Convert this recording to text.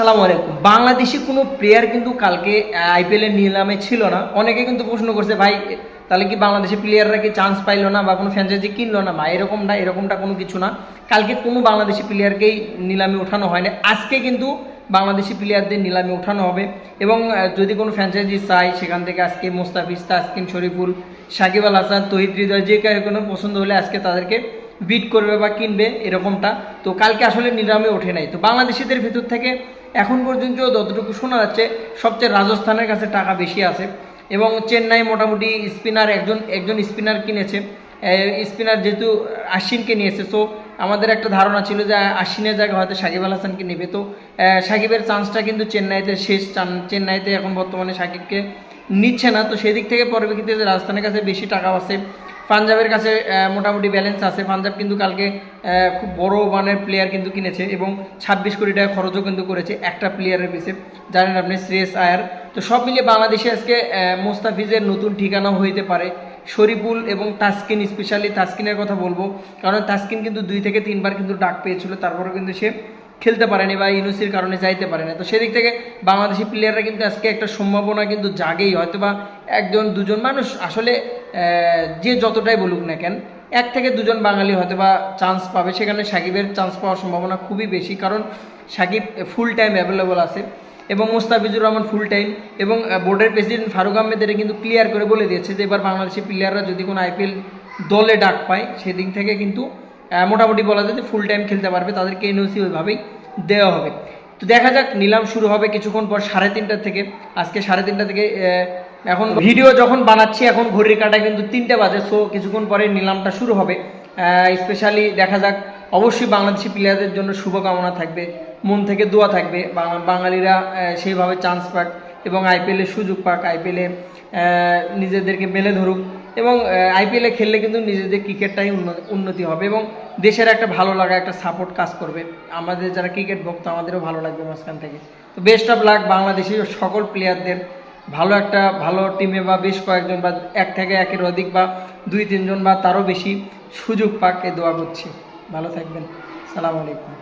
আসসালামু আলাইকুম। বাংলাদেশি কোনো প্লেয়ার কিন্তু কালকে আইপিএল এর নিলামে ছিল না। অনেকে কিন্তু প্রশ্ন করছে, ভাই, তাহলে কি বাংলাদেশি প্লেয়াররা কি চান্স পাইলো না বা কোনো ফ্র্যাঞ্চাইজি কিনলো না? বা এরকমটা এরকমটা কোনো কিছু না। কালকে কোনো বাংলাদেশি প্লেয়ারকেই নিলামে ওঠানো হয়নি আজকে কিন্তু বাংলাদেশি প্লেয়ারদের নিলামে ওঠানো হবে। এবং যদি কোনো ফ্র্যাঞ্চাইজি চাই সেখান থেকে আজকে মোস্তাফিজ তাসকিন শরীফুল, সাকিব আল হাসান, তহিদ হৃদয়, যে কোনো পছন্দ হলে আজকে তাদেরকে বিট করবে বা কিনবে, এরকমটা। তো কালকে আসলে নিলামে ওঠে নাই। তো বাংলাদেশিদের ভেতর থেকে এখন পর্যন্ত যতটুকু শোনা যাচ্ছে, সবচেয়ে রাজস্থানের কাছে টাকা বেশি আছে এবং চেন্নাই মোটামুটি স্পিনার একজন একজন স্পিনার কিনেছে। স্পিনার যেহেতু আশ্বিনকে নিয়েছে সো আমাদের একটা ধারণা ছিল যে আশ্বিনের জায়গায় হয়তো সাকিব আল হাসানকে নেবে। তো সাকিবের চান্সটা কিন্তু চেন্নাইতে শেষ, চান- চেন্নাইতে এখন বর্তমানে সাকিবকে নিচ্ছে না। তো সেদিক থেকে পরবর্তীতে রাজস্থানের কাছে বেশি টাকা আছে পাঞ্জাবের কাছে মোটামুটি ব্যালেন্স আছে। পাঞ্জাব কিন্তু কালকে খুব বড় মানের প্লেয়ার কিন্তু কিনেছে এবং ছাব্বিশ কোটি টাকা খরচও কিন্তু করেছে একটা প্লেয়ারের পিছে। জানেন আপনি, শ্রেয়স আয়ার। তো সব মিলিয়ে বাংলাদেশে আজকে মোস্তাফিজের নতুন ঠিকানাও হইতে পারে। শরীফুল এবং তাসকিন স্পেশালি তাসকিনের কথা বলব। কারণ তাসকিন কিন্তু দুই থেকে তিনবার কিন্তু ডাক পেয়েছিল, তারপরেও কিন্তু সে খেলতে পারেনি বা ইউনুসির কারণে যাইতে পারেনি। তো সেদিক থেকে বাংলাদেশি প্লেয়াররা কিন্তু আজকে একটা সম্ভাবনা কিন্তু জাগেই। হয়তো বা একজন, দুজন মানুষ আসলে যে যতটাই বলুক না কেন, এক থেকে দুজন বাঙালি হয়তো বা চান্স পাবে। সেখানে সাকিবের চান্স পাওয়ার সম্ভাবনা খুবই বেশি, কারণ সাকিব ফুল টাইম অ্যাভেলেবল আছে এবং মোস্তাফিজুর রহমান ফুল টাইম এবং বোর্ডের প্রেসিডেন্ট ফারুক আহমেদ এটা কিন্তু ক্লিয়ার করে বলে দিয়েছে যে এবার বাংলাদেশি প্লেয়াররা যদি কোনো আইপিএল দলে ডাক পায়, সেদিক থেকে কিন্তু মোটামুটি বলা যায় যে ফুল টাইম খেলতে পারবে। তাদেরকে এনওসি ওইভাবেই দেওয়া হবে। তো দেখা যাক, নিলাম শুরু হবে কিছুক্ষণ পর সাড়ে তিনটা থেকে। আজকে সাড়ে তিনটা থেকে এখন ভিডিও যখন বানাচ্ছি, এখন ঘড়ির কাটা কিন্তু তিনটে বাজে সো কিছুক্ষণ পরে নিলামটা শুরু হবে। স্পেশালি দেখা যাক, অবশ্যই বাংলাদেশি প্লেয়ারদের জন্য শুভকামনা থাকবে, মন থেকে দোয়া থাকবে। বাঙালিরা সেইভাবে চান্স পাক এবং আইপিএলের সুযোগ পাক আইপিএলে নিজেদেরকে মেলে ধরুক এবং আইপিএলে খেললে কিন্তু নিজেদের ক্রিকেটটাই উন্ন- উন্নতি হবে এবং দেশের একটা ভালো লাগা একটা সাপোর্ট কাজ করবে। আমাদের যারা ক্রিকেট ভক্ত, আমাদেরও ভালো লাগবে মাঝখান থেকে। তো বেস্ট অফ লাক বাংলাদেশি সকল প্লেয়ারদের ভালো একটা ভালো টিমে বা বেশ কয়েকজন বা এক থেকে একের অধিক বা দুই, তিনজন বা তারও বেশি সুযোগ পাক এ দোয়া করছি। ভালো থাকবেন। সালাম আলাইকুম।